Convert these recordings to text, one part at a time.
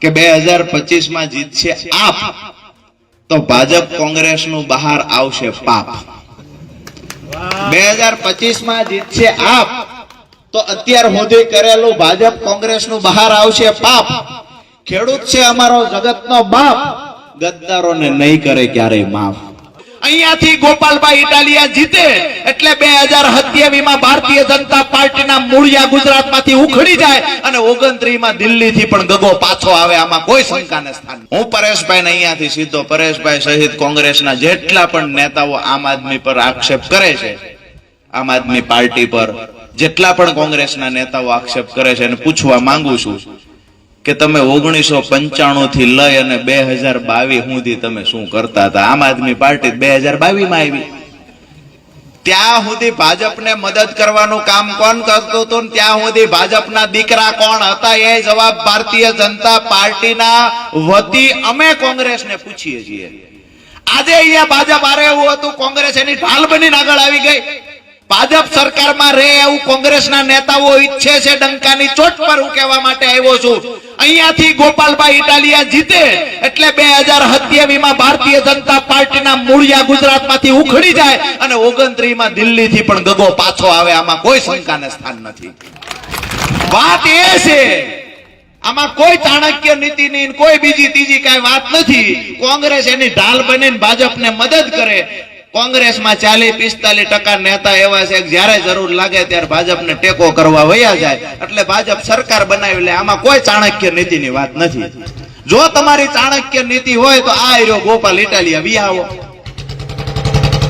કે બે હજાર પચીસમાં જીતશે આપ, તો ભાજપ કોંગ્રેસનું બહાર આવશે પાપ. બે હજાર પચીસમાં જીતશે આપ, તો અત્યાર સુધી કરેલું ભાજપ કોંગ્રેસનું બહાર આવશે પાપ. ખેડૂત છે અમારો જગતનો બાપ, ગદ્દારોને નહીં કરે ક્યારેય માફ. અહીંયાથી ગોપાલભાઈ ઇટાલિયા જીતે એટલે બે હજાર સત્યાવીમાં ભારતીય જનતા પાર્ટીના મૂળિયા ગુજરાતમાંથી ઉખડી જાય અને ઓગણત્રીસ દિલ્હીથી પણ ગગો પાછો આવે, આમાં કોઈ શંકાને સ્થાન હું પરેશભાઈ ને અહીંયાથી સીધો પરેશભાઈ સહિત કોંગ્રેસના જેટલા પણ નેતાઓ આમ આદમી પર આક્ષેપ કરે છે, આમ આદમી પાર્ટી પર જેટલા પણ કોંગ્રેસના નેતાઓ આક્ષેપ કરે છે એને પૂછવા માંગુ છું કે તમે ઓગણીસો પંચાણું થી લઈ અને બે હજાર બાવીસ સુધી તમે શું કરતા હતા? આમ આદમી પાર્ટી બે હજાર બાવીસમાં આવી. ત્યાં સુધી ભાજપને મદદ કરવાનું કામ કોણ કરતું હતું? ત્યાં સુધી ભાજપના દીકરા કોણ હતા? એ જવાબ ભારતીય જનતા પાર્ટીના વતી અમે કોંગ્રેસને પૂછીએ છીએ. આજે અહીંયા ભાજપ આરે એવું હતું, કોંગ્રેસ એની ઢાલ બનીને આગળ આવી ગઈ. ભાજપ સરકારમાં રહે એવું કોંગ્રેસના નેતાઓ ઈચ્છે છે, ડંકાની ચોટ પર હું કહેવા માટે આવ્યો છું. અહીંયાથી ગોપાલભાઈ ઇટાલિયા જીતે એટલે બે હજાર સત્યાવીમાં ભારતીય જનતા પાર્ટીના મૂળિયા ગુજરાતમાંથી ઉખડી જાય અને ઓગણત્રીસ દિલ્હીથી પણ ગગો પાછો આવે, આમાં કોઈ શંકાને સ્થાન નથી. વાત એ છે, આમાં કોઈ ચાણક્ય નીતિ નહીં કોઈ બીજી ત્રીજી કઈ વાત નથી. કોંગ્રેસ એની ઢાલ બનીને ભાજપને મદદ કરે કોંગ્રેસમાં ચાલીસ, પિસ્તાલીસ ટકા નેતા એવા છે જ્યારે જરૂર લાગે ત્યારે ભાજપને ટેકો કરવા વયા જાય. એટલે ભાજપ સરકાર બનાવી લે. આમાં કોઈ ચાણક્ય નીતિની વાત નથી. જો તમારી ચાણક્ય નીતિ હોય તો આ રહ્યો ગોપાલ ઇટાલિયા. વિહાવો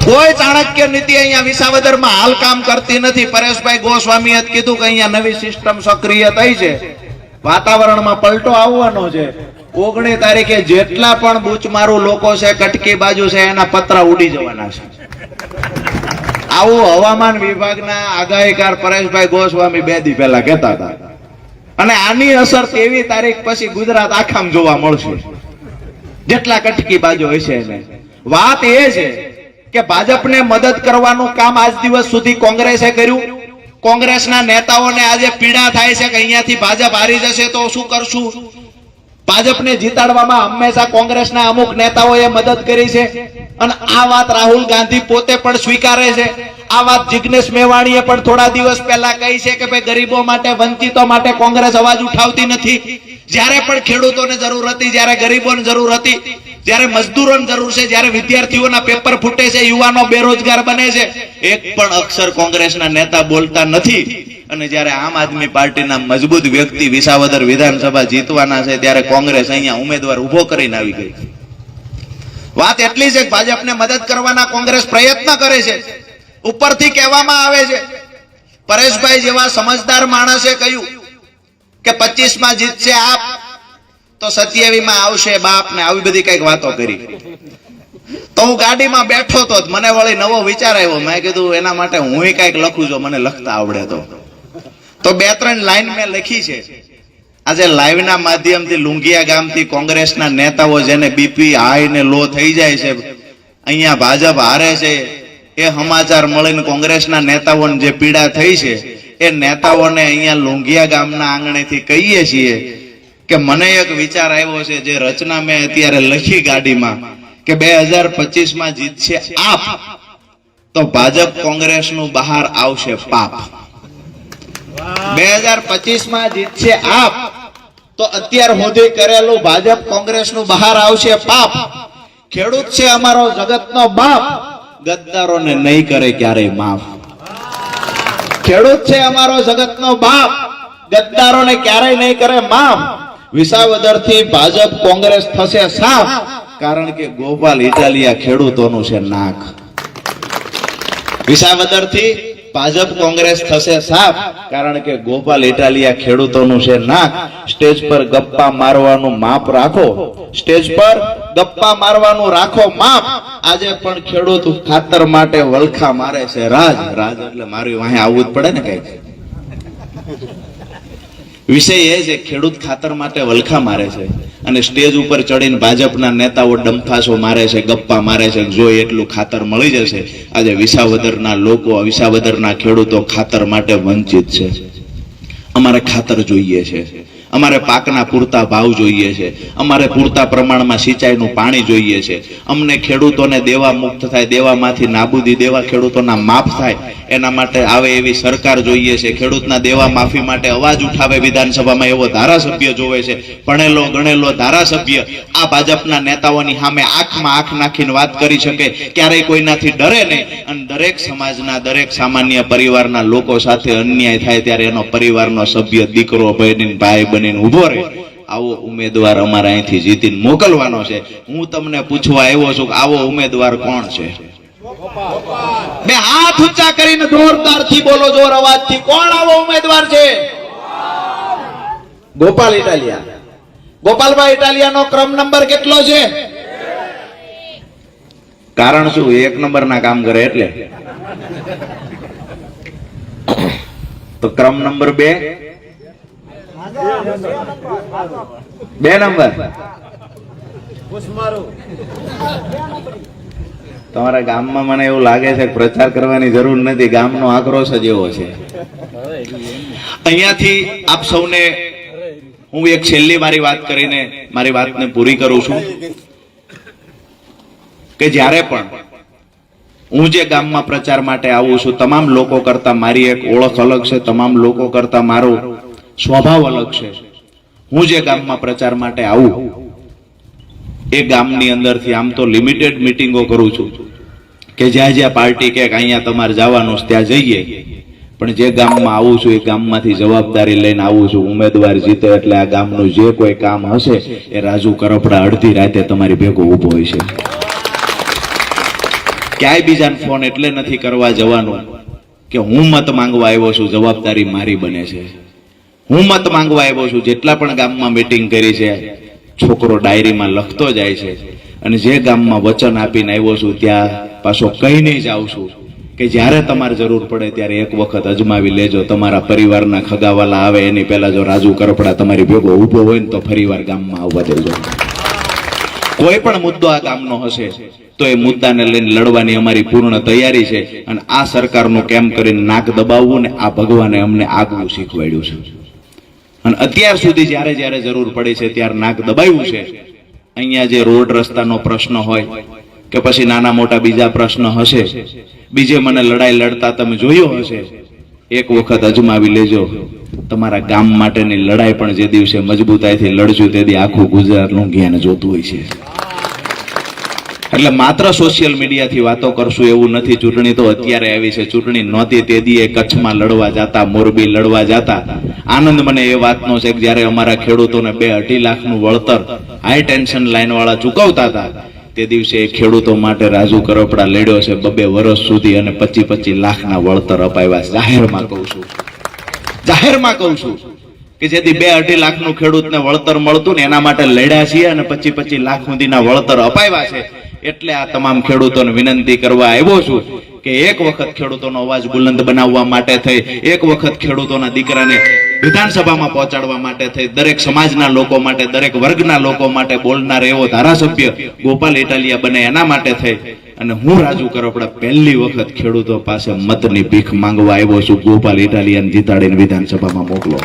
કોઈ ચાણક્ય નીતિ અહીંયા વિસાવદરમાં હાલ કામ કરતી નથી. પરેશભાઈ ગોસ્વામીએ કીધું કે અહીંયા નવી સિસ્ટમ સક્રિય થઈ છે. વાતાવરણમાં પલટો આવવાનો છે. ઓગણી તારીખે જેટલા પણ બૂચમારું લોકો છે, કટકી બાજુ છે, એના પતરા ઉડી જવાના છે. આવું હવામાન વિભાગના આગાહીકાર પરેશભાઈ ગોસ્વામી બે દી પહેલા કહેતા હતા. અને આની અસર તેવી તારીખ પછી ગુજરાત આખામ જોવા મળશે. જેટલા કટકી બાજુ હશે એને. વાત એ છે કે ભાજપને મદદ કરવાનું કામ આજ દિવસ સુધી કોંગ્રેસે કર્યું. કોંગ્રેસના નેતાઓને આજે પીડા થાય છે કે અહીંયાથી ભાજપ હારી જશે તો શું કરશું? ભાજપને જીતાડવામાં હંમેશા કોંગ્રેસના અમુક નેતાઓએ મદદ કરી છે. અને આ વાત રાહુલ ગાંધી પોતે પણ સ્વીકારે છે. આ વાત જિગ્નેશ મેવાણીએ પણ થોડા દિવસ પહેલા કહી છે કે ભાઈ ગરીબો માટે, વંચિતો માટે કોંગ્રેસ અવાજ ઉઠાવતી નથી. જ્યારે પણ ખેડૂતોને જરૂર હતી, જ્યારે ગરીબોને જરૂર હતી, જ્યારે મજદૂરોને જરૂર છે, જ્યારે વિદ્યાર્થીઓના પેપર ફૂટે છે, યુવાનો બેરોજગાર બને છે. એક પણ અક્ષર કોંગ્રેસના નેતા બોલતા નથી. અને જ્યારે આમ આદમી પાર્ટીના મજબૂત વ્યક્તિ વિસાવદર વિધાનસભા જીતવાના છે, ત્યારે કોંગ્રેસ અહીંયા ઉમેદવાર ઊભો કરીને આવી ગઈ વાત એટલી છે કે ભાજપને મદદ કરવાના કોંગ્રેસ પ્રયત્ન કરે છે. ઉપરથી કહેવામાં આવે છે, પરેશભાઈ જેવા સમજદાર માણસે કહ્યું કે પચીસમાં જીતશે આપ, તો સત્યાવીસમાં આવશે બાપ ને આવી બધી કંઈક વાતો કરી. તો હું ગાડીમાં બેઠો તો મને વળી નવો વિચાર આવ્યો. મેં કીધું, એના માટે હું કંઈક લખું છું મને લખતા આવડે તો. તો બે ત્રણ લાઈન મેં લખી છે. આજે લાઈવના માધ્યમથી લુંગિયા ગામથી કોંગ્રેસના નેતાઓ જેને બીપી હાઈ ને લો થઈ જાય છે, અહીંયા ભાજપ હારે છે, એ સમાચાર મળીને કોંગ્રેસના નેતાઓને જે પીડા થઈ છે, એ નેતાઓને અહીંયા લુંગિયા ગામના આંગણેથી કહીએ છીએ કે મને એક વિચાર આવ્યો છે, જે રચના મેં અત્યારે લખી ગાડીમાં, કે બે હજાર પચીસમાં જીતશે આપ, તો ભાજપ કોંગ્રેસનું બહાર આવશે પાપ. બે હજાર પચીસમાં જીતશે આપ. તો અત્યાર સુધી કરેલું ભાજપ કોંગ્રેસનું બહાર આવશે પાપ. ખેડૂત છે અમારો જગતનો બાપ. ગદ્દારોને નહીં કરે ક્યારેય માફ. ખેડૂત છે અમારો જગતનો બાપ. ગદ્દારોને ક્યારેય નહીં કરે માફ. વિસાવદરથી ભાજપ કોંગ્રેસ થશે સાફ. કારણ કે ગોપાલ ઇટાલિયા ખેડૂતોનું છે નાક. વિસાવદરથી ભાજપ કોંગ્રેસ થશે સાફ, કારણ કે ગોપાલ ઇટાલિયા ખેડૂતોનું છે નાક. સ્ટેજ પર ગપ્પા મારવાનું માપ રાખો. સ્ટેજ પર ગપ્પા મારવાનું રાખો માપ. આજે પણ ખેડૂત ખાતર માટે વલખા મારે છે રાજ. રાજ એટલે મારું વાહે આવવું જ પડે ને કંઈક. વિષય એ છે, ખેડૂત ખાતર માટે વલખા મારે છે. અને સ્ટેજ ઉપર ચડીને ભાજપના નેતાઓ ડંફાસો મારે છે, ગપ્પા મારે છે, જો એટલું ખાતર મળી જશે, આજે વિસાવદરના લોકો, વિસાવદરના ખેડૂતો ખાતર માટે વંચિત છે. અમારે ખાતર જોઈએ છે. અમારે પાકના પૂરતા ભાવ જોઈએ છે. અમારે પૂરતા પ્રમાણમાં સિંચાઈનું પાણી જોઈએ છે. અમને ખેડૂતોને દેવા મુક્ત થાય, દેવામાંથી નાબૂદી દેવા ખેડૂતોના માફ થાય, એના માટે આવે એવી સરકાર જોઈએ છે. ખેડૂતના દેવા માફી માટે અવાજ ઉઠાવે વિધાનસભામાં એવો ધારાસભ્ય જોવે છે. ભણેલો, ગણેલો ધારાસભ્ય આ ભાજપના નેતાઓની સામે આંખમાં આંખ નાખીને વાત કરી શકે. ક્યારેય કોઈનાથી ડરે નહીં. અને દરેક સમાજના, દરેક સામાન્ય પરિવારના લોકો સાથે અન્યાય થાય ત્યારે એનો પરિવારનો સભ્ય દીકરો, બહેન, ભાઈ બનીને ઊભો રહે. આવો ઉમેદવાર અમારે અહીંથી જીતીને મોકલવાનો છે. હું તમને પૂછવા આવ્યો છું કે આવો ઉમેદવાર કોણ છે? બે હાથ ઊંચા કરીને જોરદારથી બોલો, જોર અવાજથી. કોણ આવો ઉમેદવાર છે? ગોપાલ ઇટાલિયા. ગોપાલભાઈ ઇટાલિયાનો ક્રમ નંબર કેટલો છે? કારણ શું? એક નંબરના કામ કરે એટલે. તો ક્રમ નંબર બે? બે નંબર. તમારા ગામમાં મને એવું લાગે છે કે પ્રચાર કરવાની જરૂર નથી. ગામનો આક્રોશ જ એવો છે. અહીંયાથી આપ સૌને હું એક છેલ્લી મારી વાત કરીને મારી વાતને પૂરી કરું છું. કે જ્યારે પણ હું જે ગામમાં પ્રચાર માટે આવું છું તમામ લોકો કરતા મારી એક ઓળખ અલગ છે તમામ લોકો કરતા મારો સ્વભાવ અલગ છે. હું જે ગામમાં પ્રચાર માટે આવું, એ ગામની અંદરથી આમ તો લિમિટેડ મિટિંગો કરું છું. કે જ્યાં જ્યાં પાર્ટી કે અહીંયા તમારે જવાનું છે, ત્યાં જઈએ. પણ જે ગામમાં આવું છું, એ ગામમાંથી જવાબદારી લઈને આવું છું. ઉમેદવાર જીતે એટલે આ ગામનું જે કોઈ કામ હશે, એ રાજુ કરપડા અડધી રાતે તમારી ભેગો ઊભો હોય છે. ક્યાંય બીજાને ફોન એટલે નથી કરવા જવાનું કે હું મત માંગવા આવ્યો છું, જવાબદારી મારી બને છે. હું મત માંગવા આવ્યો છું, જેટલા પણ ગામમાં મીટિંગ કરી છે, છોકરો ડાયરીમાં લખતો જાય છે, અને જે ગામમાં વચન આપીને આવ્યો છું, ત્યાં પાછો કહીને જ આવું છું. કે જ્યારે તમારે જરૂર પડે ત્યારે એક વખત અજમાવી લેજો, તમારા પરિવારના ખગાવાલા આવે, એની પહેલા જો રાજુ કરપડા તમારી ભેગો ઊભો હોય ને તો ફરીવાર ગામમાં આવવા દેજો. કોઈ પણ મુદ્દો આ ગામનો હશે, તો એ મુદ્દાને લઈને લડવાની અમારી પૂર્ણ તૈયારી છે, અને આ સરકારનું કેમ કરીને નાક દબાવવું ને આ ભગવાને અમને આગવું શીખવાડ્યું છે. અને અત્યાર સુધી જ્યારે જ્યારે જરૂર પડી છે ત્યારે નાક દબાવ્યું છે. અહીંયા જે રોડ રસ્તાનો પ્રશ્ન હોય કે પછી નાના મોટા બીજા પ્રશ્ન હશે, બીજે મને લડાઈ લડતા તમે જોયો હશે, એક વખત અજમાવી લેજો. તમારા ગામ માટેની લડાઈ પણ જે દિવસે મજબૂતાઈથી લડજો, તે દી આખું ગુજરાતનું જ્ઞાન જોતું હોય છે. એટલે માત્ર સોશિયલ મીડિયાથી વાતો કરશું એવું નથી. ચૂંટણી તો અત્યારે આવી છે. ચૂંટણી નહોતી તે દીએ કચ્છમાં લડવા જતા, મોરબી લડવા જતા. આનંદ મને એ વાતનો છે કે જ્યારે અમારા ખેડૂતોને બે અઢી લાખનું વળતર હાઈ ટેન્શન લાઇનવાળા ચૂકવતા હતા, તે દિવસે એ ખેડૂતો માટે રાજુ કરપડા લડ્યો છે. બબે વર્ષ સુધી અને પચી પચી લાખના વળતર અપાવ્યા. જાહેરમાં કહું છું. જાહેરમાં કહું છું કે જેથી બે અઢી લાખનું ખેડૂતને વળતર મળતું ને એના માટે લડ્યા છીએ અને પચી પચી લાખ સુધીના વળતર અપાવ્યા છે. એટલે આ તમામ ખેડૂતોને વિનંતી કરવા આવ્યો છું કે એક વખત ખેડૂતોનો અવાજ બુલંદ બનાવવા માટે થઈ, એક વખત ખેડૂતોના દીકરાને વિધાનસભામાં પહોંચાડવા માટે થઈ, દરેક સમાજના લોકો માટે, દરેક વર્ગના લોકો માટે બોલનાર એવો ધારાસભ્ય ગોપાલ ઇટાલિયા બને એના માટે થઈ. અને હું રાજુ કરોપડા પહેલી વખત ખેડૂતો પાસે મતની ભીખ માંગવા આવ્યો છું. ગોપાલ ઇટાલિયાને જીતાડીને વિધાનસભામાં મોકલો.